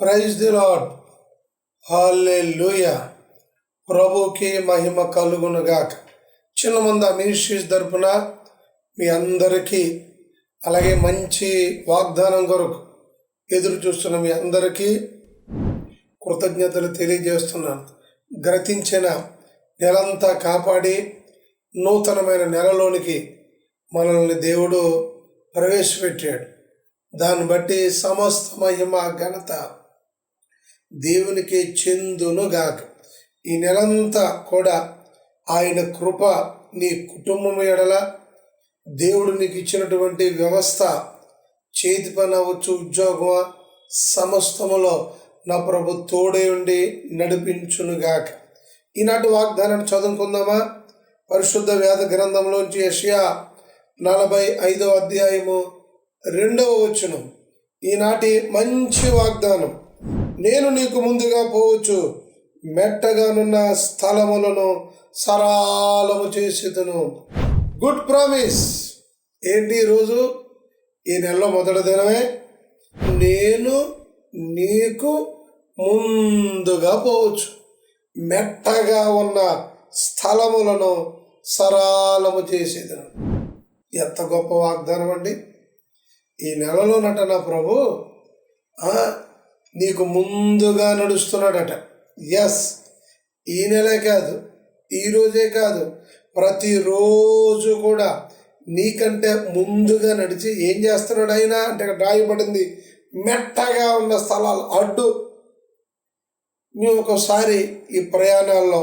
Praise the lord హాలే ప్రభుకి మహిమ కలుగునుగాక. చిన్న మంది మినిస్ట్రీస్ తరపున మీ అందరికీ అలాగే మంచి వాగ్దానం కొరకు ఎదురు చూస్తున్న మీ అందరికీ కృతజ్ఞతలు తెలియజేస్తున్నాను. గ్రతించిన నెలంతా కాపాడి నూతనమైన నెలలోనికి మనల్ని దేవుడు ప్రవేశపెట్టాడు. దాన్ని బట్టి సమస్త మహిమ ఘనత దేవునికి చెందునుగాక. ఈ నెలంతా కూడా ఆయన కృప నీ కుటుంబం ఎడల దేవుడు నీకు ఇచ్చినటువంటి వ్యవస్థ చేతి పని అవ్వచ్చు ఉద్యోగమా సమస్తములో నా ప్రభు తోడే ఉండి నడిపించునుగాక. ఈనాటి వాగ్దానాన్ని చదువుకుందామా? పరిశుద్ధ వేద గ్రంథంలోంచి యషియా నలభై ఐదవ అధ్యాయము రెండవ వచనం. ఈనాటి మంచి వాగ్దానం. నేను నీకు ముందుగా పోవచ్చు. మెట్టగానున్న స్థలములను సరాలము చేసేదను. Good promise. ఏంటి ఈరోజు ఈ నెలలో మొదటి దినమే. నేను నీకు ముందుగా పోవచ్చు. మెట్టగా ఉన్న స్థలములను సరాలము చేసేదను. ఎంత గొప్ప వాగ్దానం అండి ఈ నెలలోనట నా ప్రభు నీకు ముందుగా నడుస్తున్నాడట. ఎస్ ఈ నెలే కాదు ఈరోజే కాదు ప్రతిరోజు కూడా నీకంటే ముందుగా నడిచి ఏం చేస్తున్నాడు అయినా అంటే రాయబడింది మెట్టగా ఉన్న స్థలాలు అడ్డు. మేము ఒకసారి ఈ ప్రయాణాల్లో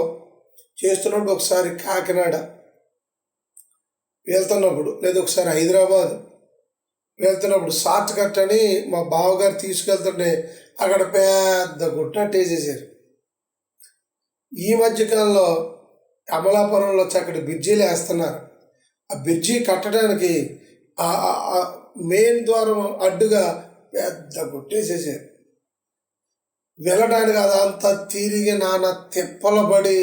చేస్తున్నప్పుడు ఒకసారి కాకినాడ వెళ్తున్నప్పుడు లేదా ఒకసారి హైదరాబాద్ వెళ్తున్నప్పుడు షార్ట్ కట్ అని మా బావగారు తీసుకెళ్తుంటే అక్కడ పెద్ద గుట్ట ఈ మధ్యకాలంలో అమలాపురంలో చక్కటి బ్రిడ్జీలు వేస్తున్నారు. ఆ బ్రిడ్జి కట్టడానికి మెయిన్ ద్వారం అడ్డుగా పెద్ద గుట్టేసేసారు వెళ్ళడానికి అదంతా తిరిగి నాన్న తిప్పలబడి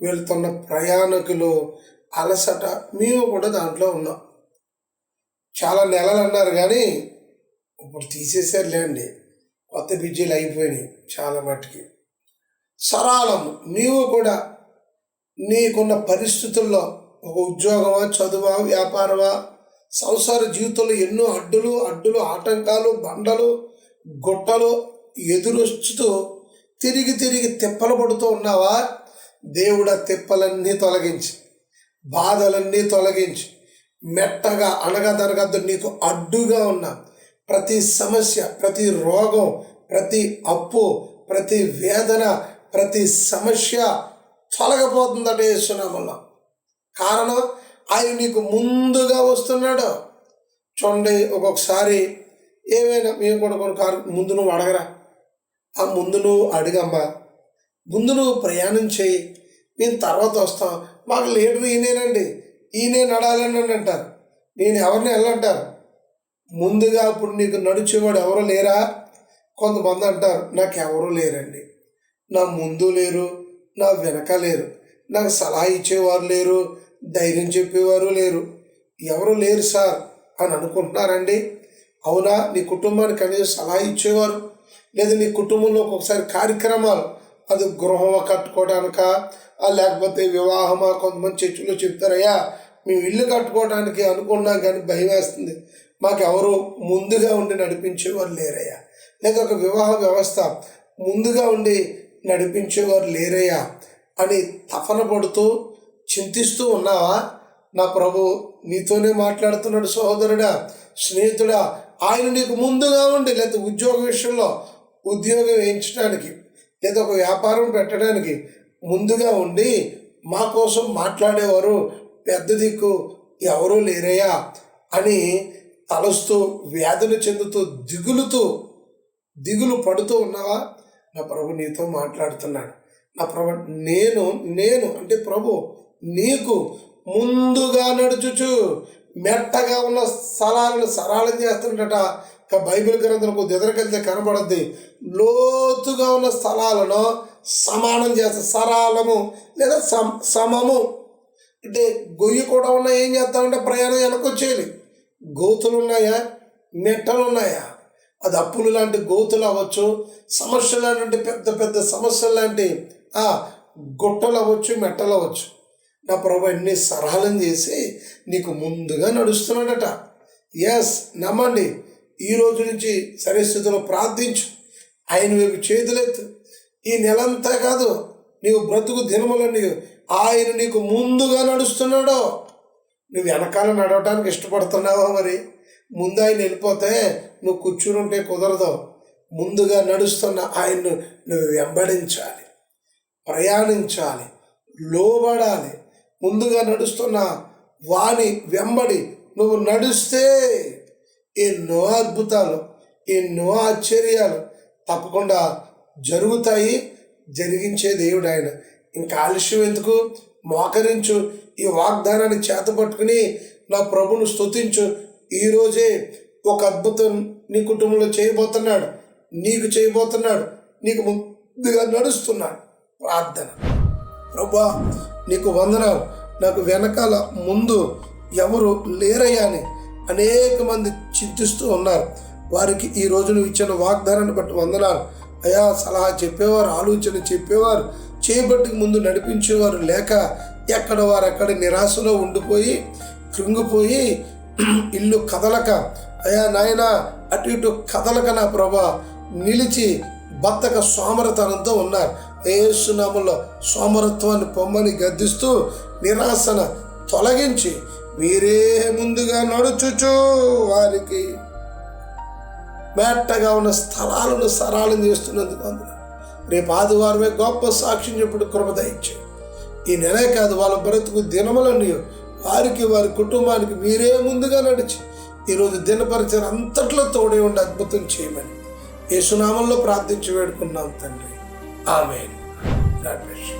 వెళ్తున్న ప్రయాణికులు అలసట. మేము కూడా దాంట్లో ఉన్నాం. చాలా నెలలు అన్నారు కానీ ఇప్పుడు తీసేసారులేండి కొత్త బిజీలు అయిపోయినాయి చాలా మట్టుకి. సరాలం నీవు కూడా నీకున్న పరిస్థితుల్లో ఒక ఉద్యోగమా చదువా వ్యాపారమా సంసార జీవితంలో ఎన్నో అడ్డులు అడ్డులు ఆటంకాలు బండలు గుట్టలు ఎదురొచ్చుతూ తిరిగి తిరిగి తిప్పలు పడుతూ ఉన్నావా? దేవుడ తిప్పలన్నీ తొలగించి. బాధలన్నీ తొలగించి. మెట్టగా అనగదనగద్దు నీకు అడ్డుగా ఉన్న. ప్రతి సమస్య ప్రతి రోగం ప్రతి అప్పు ప్రతి వేదన ప్రతి సమస్య తొలగపోతుందట యేసునామల్లో కారణం ఆయన నీకు ముందుగా వస్తున్నాడు. చూడండి ఒక్కొక్కసారి ఏమైనా మేము కూడా కొన్ని కారు ముందు నువ్వు అడగరా. ఆ ముందు నువ్వు అడిగమ్మా. ముందు నువ్వు ప్రయాణం చేయి. మేము తర్వాత వస్తాం. మాకు లీడర్ ఈయనేనండి. ఈయనే నడాలని అంటారు నేను ఎవరిని వెళ్ళంటారు ముందుగా ఇప్పుడు నీకు నడిచేవాడు ఎవరు లేరా? కొంతమంది అంటారు నాకు ఎవరు లేరండి. నా ముందు లేరు నా వెనక లేరు. నాకు సలహా ఇచ్చేవారు లేరు ధైర్యం చెప్పేవారు లేరు. ఎవరు లేరు సార్ అని అనుకుంటున్నారండి. అవునా? నీ కుటుంబానికి కనీసం సలహా ఇచ్చేవారు? లేదా నీ కుటుంబంలో ఒక్కొక్కసారి కార్యక్రమాలు అది గృహం కట్టుకోవడానిక? లేకపోతే వివాహమా? కొంతమంది చర్చిలో చెప్తారయ్యా మేము ఇల్లు కట్టుకోవడానికి అనుకున్నాం కానీ భయం వేస్తుంది. మాకు ఎవరు ముందుగా ఉండి నడిపించేవారు లేరయ్యా. లేదా ఒక వివాహ వ్యవస్థ ముందుగా ఉండి నడిపించేవారు లేరయ్యా అని తపన పడుతూ చింతిస్తూ ఉన్నావా? నా ప్రభు నీతోనే మాట్లాడుతున్నాడు సహోదరుడా స్నేహితుడా. ఆయన నీకు ముందుగా ఉండి లేదా ఉద్యోగ విషయంలో ఉద్యోగం వేయించడానికి లేదా ఒక వ్యాపారం పెట్టడానికి ముందుగా ఉండి మా కోసం మాట్లాడేవారు పెద్ద దిక్కు ఎవరూ లేరయ్యా అని తలస్తూ వ్యాధులు చెందుతూ దిగులుతూ దిగులు పడుతూ ఉన్నావా? నా ప్రభు నీతో మాట్లాడుతున్నాడు. నా ప్రభు నేను నేను అంటే ప్రభు నీకు ముందుగా నడుచుచు మెట్టగా ఉన్న స్థలాలను సరళం చేస్తుండట. ఇక బైబిల్ గ్రంథంలో ఎదురుకెళ్తే కనబడద్ది. లోతుగా ఉన్న స్థలాలను సమానం చేస్తా సరళము లేదా సమ సమము. అంటే గొయ్యి కూడా ఉన్నా ఏం చేస్తామంటే ప్రయాణం వెనకొచ్చేయాలి గోతులు ఉన్నాయా నెట్టలు ఉన్నాయా అది అప్పులు లాంటి గోతులు అవ్వచ్చు సమస్యలు లాంటి పెద్ద పెద్ద సమస్యలు లాంటి గుట్టలు అవ్వచ్చు మెట్టలు అవ్వచ్చు. నా ప్రభు అన్ని సరళం చేసి నీకు ముందుగా నడుస్తున్నాడట. ఎస్ నమ్మండి. ఈ రోజు నుంచి సరే స్థితిలో ప్రార్థించు. ఆయన వైపు చేతులెత్తు. ఈ నెలంతా కాదు నీవు బ్రతుకు దినములని ఆయన నీకు ముందుగా నడుస్తున్నాడో. నువ్వు వెనకాల నడవటానికి ఇష్టపడుతున్నావా మరి. ముందు ఆయన వెళ్ళిపోతే నువ్వు కూర్చుని ఉంటే కుదరదు. ముందుగా నడుస్తున్న ఆయన్ను నువ్వు వెంబడించాలి ప్రయాణించాలి లోబడాలి. ముందుగా నడుస్తున్న వాణి వెంబడి నువ్వు నడుస్తే ఎన్నో అద్భుతాలు ఎన్నో ఆశ్చర్యాలు తప్పకుండా జరుగుతాయి. జరిగించే దేవుడు ఆయన. ఇంకా ఆలస్యం ఎందుకు? మోకరించు. ఈ వాగ్దానాన్ని చేతపట్టుకుని నా ప్రభును స్తుతించు. ఈరోజే ఒక అద్భుతం నీ కుటుంబంలో చేయబోతున్నాడు. నీకు చేయబోతున్నాడు. నీకు ముందుగా నడుస్తున్నాడు. ప్రార్థన. ప్రభా నీకు వందనాలు. నాకు వెనకాల ముందు ఎవరు లేరయ్యా అని అనేక మంది చింతిస్తూ ఉన్నారు. వారికి ఈ రోజు నువ్వు ఇచ్చిన వాగ్దానాన్ని బట్టి వందనాలు. అయా సలహా చెప్పేవారు ఆలోచన చెప్పేవారు. చేయబట్టుకు ముందు నడిపించేవారు లేక ఎక్కడ వారు అక్కడ నిరాశలో ఉండిపోయి కృంగిపోయి ఇల్లు కదలక అయా నాయన అటు ఇటు కదలక నా ప్రభా నిలిచి బత్తక సోమరతనంతో ఉన్నారు. ఏసునామంలో సోమరత్వాన్ని పొమ్మని గద్దిస్తూ నిరాశన తొలగించి మీరే ముందుగా నడుచుచు వారికి. మేట్టగా ఉన్న స్థలాలను సరళం చేస్తున్నందుకు అందులో రేపు ఆదివారమే గొప్ప సాక్ష్యం చెప్పుడు కృప దయచేయి ఈ నెలే కాదు వాళ్ళ బ్రతుకు దినములని వారికి వారి కుటుంబానికి మీరే ముందుగా నడిచి ఈరోజు దినపరిచయం అంతట్లో తోడే ఉండి అద్భుతం చేయమని యేసునామంలో ప్రార్థించి వేడుకున్నాం తండ్రి. ఆమె గాడ్ బ్లెస్